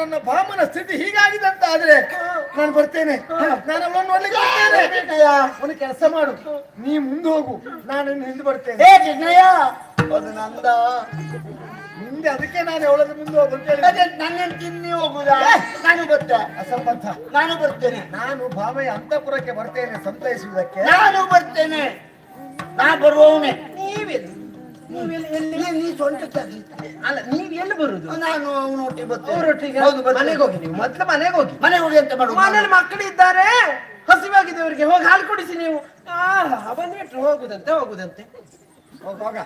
ನನ್ನ ಬಾಮನ ಸ್ಥಿತಿ ಹೀಗಾಗಿದೆ ಅಂತ ಆದ್ರೆ ನಾನು ಬರ್ತೇನೆ. ನಾನು ಅವಳನ್ನು ನೋಡ್ಲಿಕ್ಕೆ ಬರ್ತೇನೆ. ಒಂದು ಕೆಲಸ ಮಾಡು. ನೀ ಮುಂದೆ ಹೋಗು. ನಾನು ಇನ್ನು ಹಿಂದೆ ಬರ್ತೇನೆ. ಏ ಚಿನ್ನಯ್ಯ ಅದು ನಂದ. ಮುಂದೆ ಅದಕ್ಕೆ ನಾನು ಅವಳನ್ನು ಮುಂದೆ ಹೋಗು ಅಂತ. ಅದೇ ನನ್ನ ತಿನ್ನಿ ಹೋಗುದ? ನಾನು ಬರ್ತೆ. ಅಸಂಬಂಧ. ನಾನು ಬರ್ತೇನೆ. ನಾನು ಭಾಮೆಯ ಅಂತಪುರಕ್ಕೆ ಬರ್ತೇನೆ ಸಂತೈಸುವುದಕ್ಕೆ. ನಾನು ಬರ್ತೇನೆ. ನಾ ಬರುವವನೇ. ನೀವೆಲ್ಲಿ? ನೀವೆಲ್ಲಿ ಎಲ್ಲಿ ನೀ- ನೀ ಸೊಂಟ ಅಲ್ಲ ನೀವ್ ಎಲ್ಲಿ ಬರುದು? ನಾನು ಅವನೊಟ್ಟಿಗೆ ಬರ್ತೇನೆ. ಅವರೊಟ್ಟಿಗೆ ಹೌದು. ಮನೆಗೆ ಹೋಗಿ ನೀವು ಮೊದ್ಲು ಮನೆಗೆ ಹೋಗಿ. ಮನೆಗೆ ಹೋಗಿ ಅಂತ ಮಾಡುದು ಮನೇಲಿ ಮಕ್ಕಳಿದ್ದಾರೆ ಹಸಿವಾಗಿದ್ದವರಿಗೆ ಹೋಗಿ ಹಾಲು ಕುಡಿಸಿ ನೀವು. ಆ ಬಂದ್ಬಿಟ್ರು ಹೋಗುದಂತೆ ಹೋಗುದಂತೆ. ಹೋಗು, ಹೋಗ.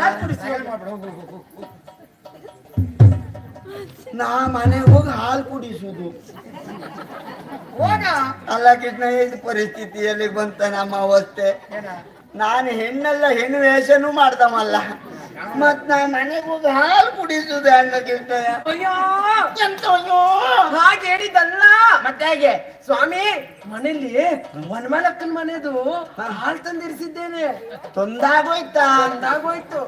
ಹಾಲು ಕುಡಿಸಿ ಹಾಗೆ ಹೋಗು, ಹೋಗು, ಹೋಗು. ನಾ ಮನೆಗೆ ಹೋಗಿ ಹಾಲು ಕುಡಿಸುದು. ಹೋಗ. ಅಲ್ಲ ಕೃಷ್ಣ ಇದು ಪರಿಸ್ಥಿತಿಯಲ್ಲಿ ಬಂತ ನಮ್ಮ ಅವಸ್ಥೆ? ಏನ? ನಾನು ಹೆಣ್ಣಲ್ಲ ಹೆಣ್ಣು ವೇಷನೂ ಮಾಡ್ತಾವಲ್ಲ ಮತ್ ನಾ ಮನೆಗೆ ಹೋಗಿ ಹಾಲು ಕುಡಿಸುದು ಅನ್ನೋಕ್ಕಿಂತ ಅಯ್ಯೋ! ಎಂತ ಹಾಗೆ ಹೇಳಿದಲ್ಲ ಮತ್ತೆ ಹೇಗೆ? ಸ್ವಾಮಿ ಮನೆಯಲ್ಲಿ ವನಮಾಲಕ್ಕನ ಮನೆದು ಹಾಲು ತಂದಿರಿಸಿದ್ದೇನೆ. ತೊಂದಾಗೋಯ್ತಾ? ತೊಂದಾಗೋಯ್ತು.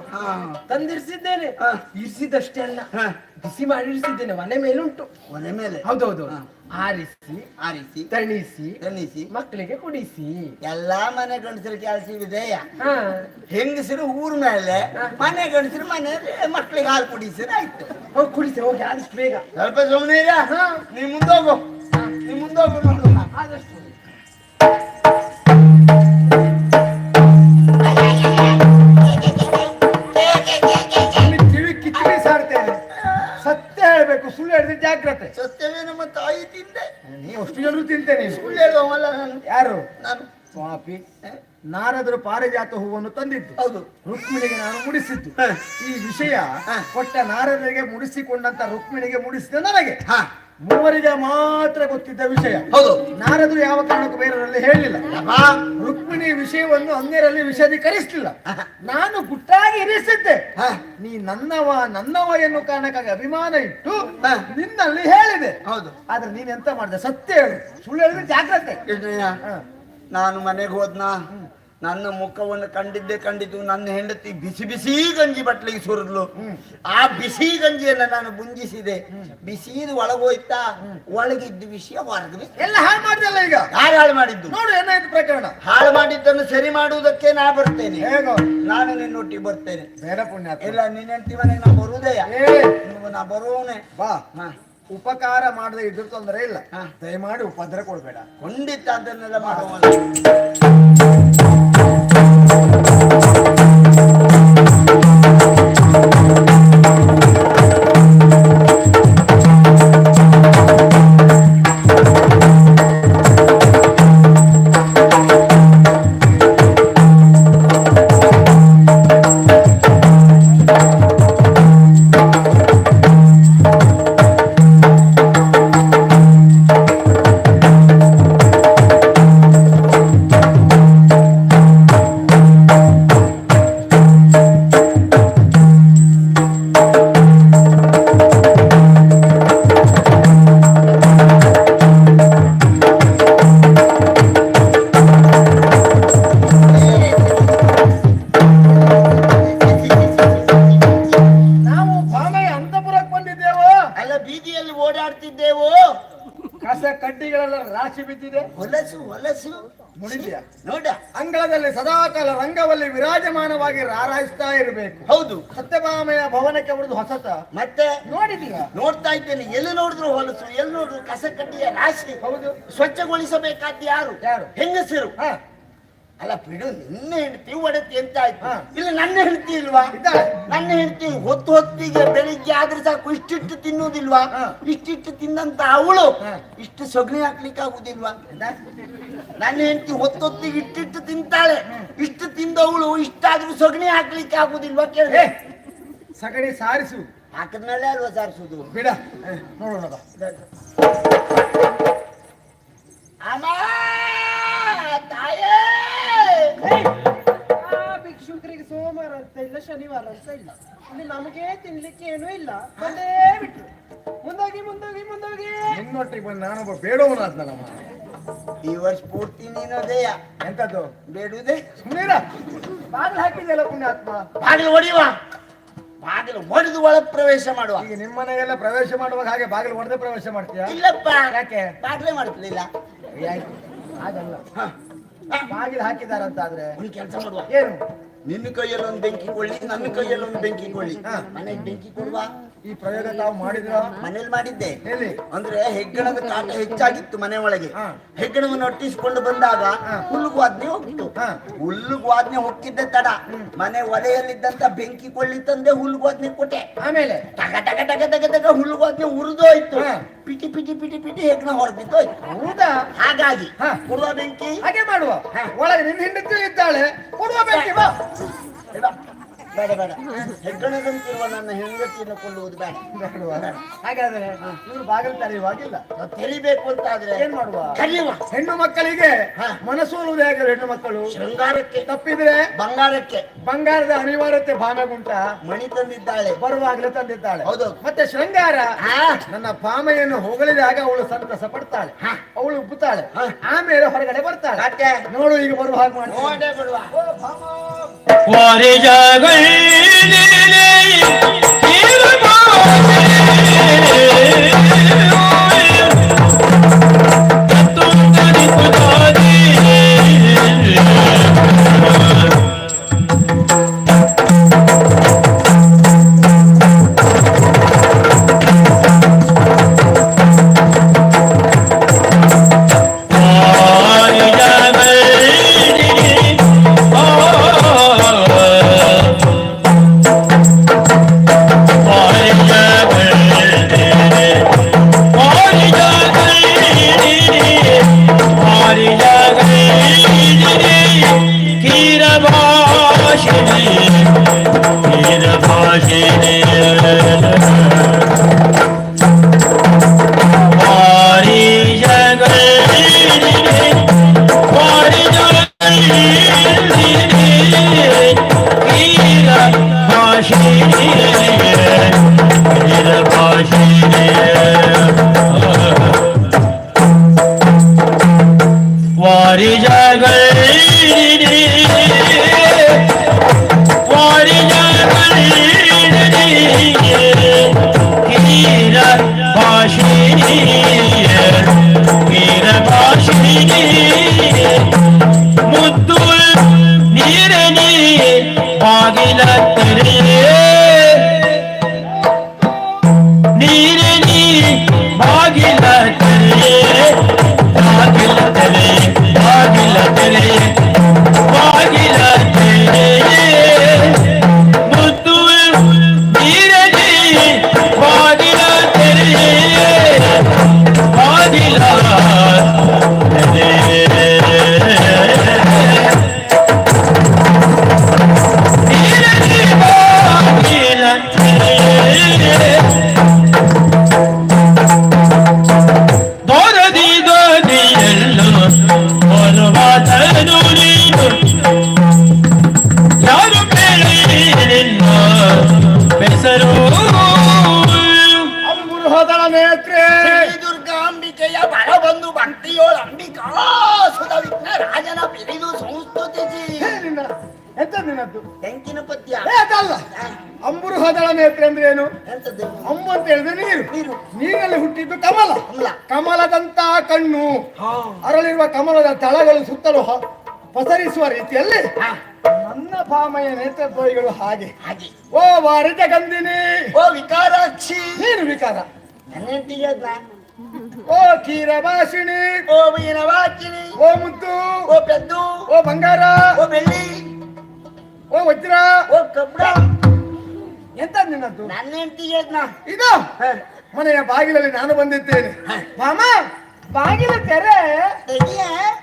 ತಂದಿರಿಸಿದ್ದೇನೆ. ಇರಿಸಿದಷ್ಟೇ ಅಲ್ಲ. ಹಾ. ಬಿಸಿ ಮಾಡಿ ಇರಿಸಿದ್ದೇನೆ ಮೇಲೆ ಉಂಟು. ಒಲೆ ಮೇಲೆ. ಹೌದೌದು. ಹಾ. ಆರಿಸಿ ಆರಿಸಿ ತಣಿಸಿ ತಣಿಸಿ. ಮಕ್ಕಳಿಗೆ ಕುಡಿಸಿ. ಎಲ್ಲಾ ಮನೆ ಗಂಡಸರು ಕೆಲಸ ಇದೆ. ಹಾ. ಹೆಂಗಸರು ಊರ್ ಮೇಲೆ ಮನೆ ಗಂಡಸರು ಮನೆಯಲ್ಲಿ ಮಕ್ಕಳಿಗೆ ಹಾಲು ಕುಡಿಸಿದ್ರೆ ಆಯ್ತು. ಹೋಗಿ ಕುಡಿಸಿ ಹೋಗಿ ಆದಷ್ಟು ಬೇಗ. ಸ್ವಲ್ಪ ಸುಮ್ಮನೆ ಇರ. ಹಾ. ನೀ ಮುಂದೋಗು. ನೀ ಮುಂದೋಗು ನೋಡು. ಆದಷ್ಟು. ಜಾಗ್ರತೆ ನಮ್ಮ ತಾಯಿ ತಿಂದೆ. ನೀವು ಅಷ್ಟು ಜನರು ತಿಂತೇನೆ ಸುಳ್ಳು ಹೇಳುವವಲ್ಲ ನಾನು. ಯಾರು? ನಾನು. ಸ್ವಾಪಿ ನಾರದರು ಪಾರಿಜಾತ ಹೂವನ್ನು ತಂದಿದ್ದು. ಹೌದು. ರುಕ್ಮಿಣಿಗೆ ನಾನು ಮುಡಿಸಿದ್ದು. ಈ ವಿಷಯ ಕೊಟ್ಟ ನಾರದರಿಗೆ ಮುಡಿಸಿಕೊಂಡಂತ ರುಕ್ಮಿಣಿಗೆ ಮುಡಿಸಿದ ನನಗೆ. ಹಾ. ಮೂವರಿಗೆ ಮಾತ್ರ ಗೊತ್ತಿದ್ದ ವಿಷಯ. ಹೌದು. ನಾರದು ಯಾವ ಕಾರಣಕ್ಕೂ ಬೇರೆಯವರಲ್ಲಿ ಹೇಳಲಿಲ್ಲ ರುಕ್ಮಿಣಿ ವಿಷಯವನ್ನು ಅನ್ಯರಲ್ಲಿ ವಿಷದೀಕರಿಸಲಿಲ್ಲ ನಾನು ಗುಟ್ಟಾಗಿ ಇರಿಸಿದ್ದೆ. ನೀ ನನ್ನವ ನನ್ನವ ಎನ್ನುವ ಕಾರಣಕ್ಕಾಗಿ ಅಭಿಮಾನ ಇಟ್ಟು ನಿನ್ನಲ್ಲಿ ಹೇಳಿದೆ. ಹೌದು. ಆದ್ರೆ ನೀನ್ ಎಂತ ಮಾಡಿದೆ? ಸತ್ಯ ಹೇಳು. ಸುಳ್ಳು ಹೇಳಿದ್ರೆ ಜಾಗ್ರತೆ. ನಾನು ಮನೆಗೆ ಹೋದ್ನ? ನನ್ನ ಮುಖವನ್ನು ಕಂಡಿದ್ದೇ ಕಂಡಿದ್ದು ನನ್ನ ಹೆಂಡತಿ ಬಿಸಿ ಬಿಸಿ ಗಂಜಿ ಬಟ್ಲಿಗೆ ಸುರಿದ್ಲು. ಆ ಬಿಸಿ ಗಂಜಿಯನ್ನ ನಾನು ಬುಂಜಿಸಿದೆ ಬಿಸಿದು ಒಳಗೋಯ್ತಾ ಒಳಗಿದ್ದ ವಿಷಯ ಹೊರಗೆ ಎಲ್ಲ ಹಾಳು ಮಾಡಿದಲ್ಲ ಈಗ? ಯಾರು ಹಾಳು ಮಾಡಿದ್ದು? ನೋಡು ಏನಾಯ್ತು ಪ್ರಕರಣ? ಹಾಳು ಮಾಡಿದ್ದನ್ನು ಸರಿ ಮಾಡುವುದಕ್ಕೆ ನಾ ಬರ್ತೇನೆ. ಹೇಗ? ನಾನು ನಿನ್ನೊಟ್ಟಿಗೆ ಬರ್ತೇನೆ. ಬೇರೆ ಪುಣ್ಯ ಇಲ್ಲ ನಿನ್ನ ಹೆಂಡತಿ ನಾ ಬರುವುದೇ. ನಾ ಬರುವವನೇ. ಬಾ. ಉಪಕಾರ ಮಾಡದೆ ಇದ್ರ ತೊಂದರೆ ಇಲ್ಲ. ದಯಮಾಡಿ ಉಪದ್ರ ಕೊಡ್ಬೇಡ. ಖಂಡಿತ ಅದನ್ನೆಲ್ಲ ಮಾಡುವವನೇ. ಅಂಗಳದಲ್ಲಿ ಸದಾಕಾಲ ರಂಗವಲ್ಲಿ ವಿರಾಜಮಾನವಾಗಿ ರಾರಾಯಿಸ್ತಾ ಇರಬೇಕು. ಹೌದು. ಸತ್ಯಭಾಮೆಯ ಭವನಕ್ಕೆ ಬರುದು ಹೊಸತ. ಮತ್ತೆ ನೋಡಿದೀಯ ನೋಡ್ತಾ ಇದ್ದೇನೆ. ಎಲ್ಲಿ ನೋಡಿದ್ರು ಹೊಲಸು ಎಲ್ಲಿ ನೋಡಿದ್ರು ಕಸ ಕಟ್ಟಿಯ ರಾಶಿ. ಹೌದು. ಸ್ವಚ್ಛಗೊಳಿಸಬೇಕಾದ ಯಾರು? ಯಾರು? ಹೆಂಗಸರು. ಅಲ್ಲ ಬಿಡು ನಿನ್ನ ಹೆಂಡತಿ ಒಡತಿ ಎಂತ ಆಯ್ತು. ಇಲ್ಲ ನನ್ನ ಹೆಂಡತಿ ಇಲ್ವಾ. ನನ್ನ ಹೆಂಡತಿ ಹೊತ್ತು ಹೊತ್ತಿಗೆ ಬೆಳಿಗ್ಗೆ ಆದ್ರೆ ಸಾಕು ಇಷ್ಟಿಟ್ಟು ತಿನ್ನುವುದಿಲ್ವಾ. ಇಷ್ಟಿಟ್ಟು ತಿಂದಂತ ಅವಳು. ಇಷ್ಟು ಸೊಗಣಿ ಹಾಕ್ಲಿಕ್ಕೆ ಆಗುದಿಲ್ವಾ? ನನ್ನ ಹೆಂಡತಿ ಹೊತ್ತೊತ್ತಿಗೆ ಇಷ್ಟಿಟ್ಟು ತಿಂತಾಳೆ. ಇಷ್ಟು ತಿಂದವಳು ಇಷ್ಟಾದ್ರೂ ಸೊಗಣಿ ಹಾಕ್ಲಿಕ್ಕೆ ಆಗುದಿಲ್ವಾ ಕೇಳಿ. ಸಗಣಿ ಸಾರಿಸು. ಹಾಕಿದ್ಮೇಲೆ ಅಲ್ವಾ ಸಾರಿಸುದು? ಬಿಡ. ನೋಡೋಣ. ಅಮ್ಮ ತಾಯೇ ಆ ಭಿಕ್ಷುಕರಿಗೆ ಸೋಮವಾರ ಅಂತ ಇಲ್ಲ ಶನಿವಾರ ಅಂತ ಇಲ್ಲ. ಇಲ್ಲಿ ನಮಗೆ ತಿನ್ಲಿಕ್ಕೆ ಏನೂ ಇಲ್ಲ. ಬಂದೇ ಬಿಟ್ರು. ಮುಂದೋಗಿ ಮುಂದೋಗಿ ಮುಂದೋಗಿ. ನಿನ್ನೊಟ್ಟಿಗೆ ಬಂದು ನಾನೊಬ್ಬ ನಮ್ಮ ಈ ವರ್ಷ ಪೂರ್ತಿ ನೀನದೇಯ ಎಂತದ್ದು? ಬೇಡುವುದೇ ಸುಮ್ಮನೆ ಬಾಗಿಲು ಹಾಕಿದೆಯಲ್ಲ ಪುಣ್ಯಾತ್ಮ? ಬಾಗಿಲು ಹೊಡಿವ ಬಾಗಿಲು ಒಡೆದು ಒಳಗೆ ಪ್ರವೇಶ ಮಾಡುವ. ಈಗ ನಿಮ್ಮ ಮನೆಗೆಲ್ಲ ಪ್ರವೇಶ ಮಾಡುವಾಗ ಹಾಗೆ ಬಾಗಿಲು ಹೊಡೆದೇ ಪ್ರವೇಶ ಮಾಡ್ತೀಯಾ? ಇಲ್ಲಪ್ಪ. ಯಾಕೆ? ಬಾಗಿಲೇ ಮಾಡ್ತಿರ್ಲಿಲ್ಲ. ಹಾಗಲ್ಲ. ಬಾಗಿಲು ಹಾಕಿದಾರಂತಾದ್ರೆ ಕೆಲಸ ಮಾಡುವ. ಏನು? ನಿನ್ನ ಕೈಯಲ್ಲಿ ಒಂದು ಬೆಂಕಿ ಕೊಳ್ಳಿ ನನ್ನ ಕೈಯಲ್ಲಿ ಒಂದು ಬೆಂಕಿ ಕೊಳ್ಳಿ. ಮನೆಗೆ ಬೆಂಕಿ ಕೊಡುವ ಈ ಪ್ರಯೋಗ ತಾವು ಮಾಡಿದ್ರ? ಮನೇಲಿ ಮಾಡಿದ್ದೆ. ಅಂದ್ರೆ ಹೆಗ್ಗಣದ ಕಾಟ ಹೆಚ್ಚಾಗಿತ್ತು ಮನೆ ಒಳಗೆ. ಹೆಗ್ಗಣವನ್ನು ಒಟ್ಟಿಸಿಕೊಂಡು ಬಂದಾಗ ಹುಲ್ಲು ಹುಲ್ಲುಗುವಾದ್ನೆ ಹೋಗಿತ್ತು ಹಾ. ಹುಲ್ಲುಗುವಾದ್ನೆ ಹೋಗ್ತಿದ್ದೆ ತಡ. ಮನೆ ಒಲೆಯಲ್ಲಿದ್ದಂತ ಬೆಂಕಿ ಕೊಳ್ಳಿ ತಂದೆ ಹುಲ್ಲುಗುವಾದ್ನೆ ಕೊಟ್ಟೆ. ಆಮೇಲೆ? ಟಗ ಟಗ ಟಗ ತಗ ಟಗ ಹುಲ್ಲುಗುವಾದ್ನೆ ಉರಿದೋಯ್ತು. ಹಾ. ಪಿಟಿ ಪಿಟಿ ಪಿಟಿ ಪಿಟಿ ಹೆಗ್ಗಣ ಹೊರಬಿದ್ದೋಯ್ತು ಹೌದಾ? ಹಾಗಾಗಿ ಹಾ. ಕೊಡುವ ಬೆಂಕಿ. ಹಾಗೆ ಮಾಡುವ. ಒಳಗೆ ನಿನ್ನ ಹೆಂಡತಿ ಇದ್ದಾಳೆ. ಕೊಡುವ ಬೆಂಕಿ ಬಾ. ಬೇಡ ಬೇಡ. ಹೆಗ್ಗಣದಂತಿರುವ ನನ್ನ ಹೆಂಗತಿಯನ್ನು ಕೊಲ್ಲುವುದು ಬೇಡ ಬೇಡವಾ? ಹಾಗಾದ್ರೆ ಇವರು ಬಾಗಿಲು ತೆರೆಯುವಾಗಿಲ್ಲ ನಾವು ತೆರಿಬೇಕು ಅಂತ ಆದ್ರೆ ಏನ್ ಮಾಡುವ? ಕರೆಯುವ ಹೆಣ್ಣು ಮಕ್ಕಳಿಗೆ ಹಾ. ಮನಸ್ಸೋಲುವುದು ಹೇಗೆ ಹೆಣ್ಣು ಮಕ್ಕಳು? ಶೃಂಗಾರಕ್ಕೆ. ತಪ್ಪಿದ್ರೆ ಬಂಗಾರಕ್ಕೆ. ಬಂಗಾರದ ಅನಿವಾರ್ಯತೆ ಭಾಮೆಗುಂಟ ಮಣಿ ತಂದಿದ್ದಾಳೆ. ಬರುವಾಗಲೇ ತಂದಿದ್ದಾಳೆ. ಹೌದು. ಮತ್ತೆ ಶೃಂಗಾರ. ನನ್ನ ಭಾಮೆಯನ್ನು ಹೊಗಳಿದಾಗ ಅವಳು ಸಂತಸ ಪಡ್ತಾಳೆ. ಅವಳು ಉಬ್ಬುತ್ತಾಳೆ. ಆಮೇಲೆ ಹೊರಗಡೆ ಬರ್ತಾಳೆ. ನೋಡು ಈಗ ಬರುವ ಹಾಗೆ ಮಾಡ್ತಾಳೆ ನೋಡೇ ಬಿಡುವ ವಾರಿ ದುರ್ಗಾಂಬಿಕೆಯ ಬರ ಬಂದು ಭಕ್ತಿಯೋಳ ಅಂಬಿಕಾ ವಿಘ್ನ ರಾಜನ ಬಿರಿದು ಸಂಸ್ತುತಿಸಿ. ಎಂತ ನಿನ್ನದ್ದು? ತೆಂಕಿನ ಪದ್ಯ. ಅದಲ್ಲ. ಅಂಬುರು ಹದಳ ನೇತ್ರ ಅಂದ್ರೆ ಏನು? ಎಂತದ್ದು? ಅಂಬು ಅಂತ ಹೇಳಿದ್ರೆ ನೀರು. ನೀರು. ನೀರಲ್ಲಿ ಹುಟ್ಟಿದ್ದು ಕಮಲ. ಕಮಲ. ಕಮಲದಂತ ಕಣ್ಣು. ಅರಳಿರುವ ಕಮಲದ ತಳಗಳು ಸುತ್ತಲೂ ಪಸರಿಸುವ ರೀತಿಯಲ್ಲಿ ನನ್ನ ಭಾಮಯ ನೇತ್ರ ಹಾಗೆ. ಹಾಗೆ. ಓ ವಾರಿತ ಗಂದಿನಿ ಓ ವಿಕಾರಾಕ್ಷಿ. ನೀನು ವಿಕಾರ. ನನ್ನ ಹೆಂಡತಿಗೆ ಅದ್ನ? ಓ ಕೀರವಾಸಿಣಿ ಓ ವೀರವಾಚಿನಿ ಓ ಮುತ್ತು. ಓ ಪೆದ್ದು ಓ ಬಂಗಾರ. ಓ ಬೆಳ್ಳಿ. ಓ ವಜ್ರ. ಓ ಕಬ್ಬಣ ಎಂತ ನಿನ್ನದ್ದು? ನನ್ನ ಹೆಂಡತಿಗೆ? ಇದು ಮನೆಯ ಬಾಗಿಲಲ್ಲಿ ನಾನು ಬಂದಿದ್ದೇನೆ. ಮಾಮ ಬಾಗಿಲ ತೆರೆ?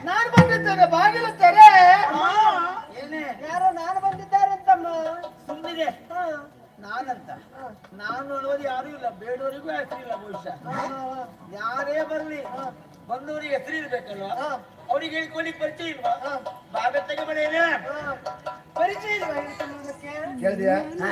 ನಾನು ಬಂದಿದ್ದೇನೆ ಬಾಗಿಲ ತೆರೆ. ಯಾರೋ ನಾನು ಬಂದಿದ್ದಾರೆ ಅಂತಮ್ಮ. ಸುಮ್ಮನೆ ನಾನಂತ. ನಾನು ಅನ್ನೋದು ಯಾರು ಇಲ್ಲ. ಬೇಡವರಿಗೂ ಹೆಸರಿಲ್ಲ ಬಹುಶಃ. ಯಾರೇ ಬರ್ಲಿ ಬಂದವರಿಗೆ ಹೆಸರು ಇರ್ಬೇಕಲ್ವಾ? ಅವ್ರಿಗೆ ಹೇಳ್ಕೊಳ್ಳಿ ಪರಿಚಯ ಇಲ್ವಾ? ಬಾಬೆ ತೆಗೆ ಪರಿಚಯ ಇಲ್ವಾ ಕೇಳಿದ್ಯಾ ಹಾ,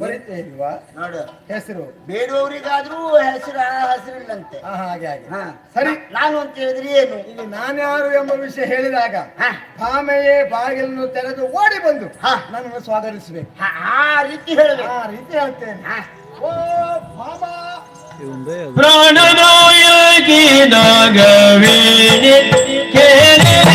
ಪರಿಚಯ ಇಲ್ವಾ ನೋಡು. ಹೆಸರು? ಬೇಡುವವರಿಗಾದ್ರೂ ಹೆಸರು ಹೆಸರಿಲ್ಲಂತೆ. ಹಾ ಹಾಗೆ ಹಾಗೆ. ಹಾ. ಸರಿ. ನಾನು ಅಂತ ಹೇಳಿದ್ರೆ ಏನು? ಇಲ್ಲಿ ನಾನ್ಯಾರು ಎಂಬ ವಿಷಯ ಹೇಳಿದಾಗ ಹಾ. ಭಾಮೆಯೇ ಬಾಗಿಲನ್ನು ತೆರೆದು ಓಡಿ ಬಂದು ಹಾ. ನನ್ನನ್ನು ಸ್ವಾಗತಿಸಬೇಕು. ಆ ರೀತಿ ಹೇಳಬೇಕು. ಆ ರೀತಿ ಹೇಳ್ತೇನೆ. ಓ ಭಾಮ. ಪ್ರಾಣನಾಯಕಿ ನಾಗವೇಣಿ ಕೇಳಿ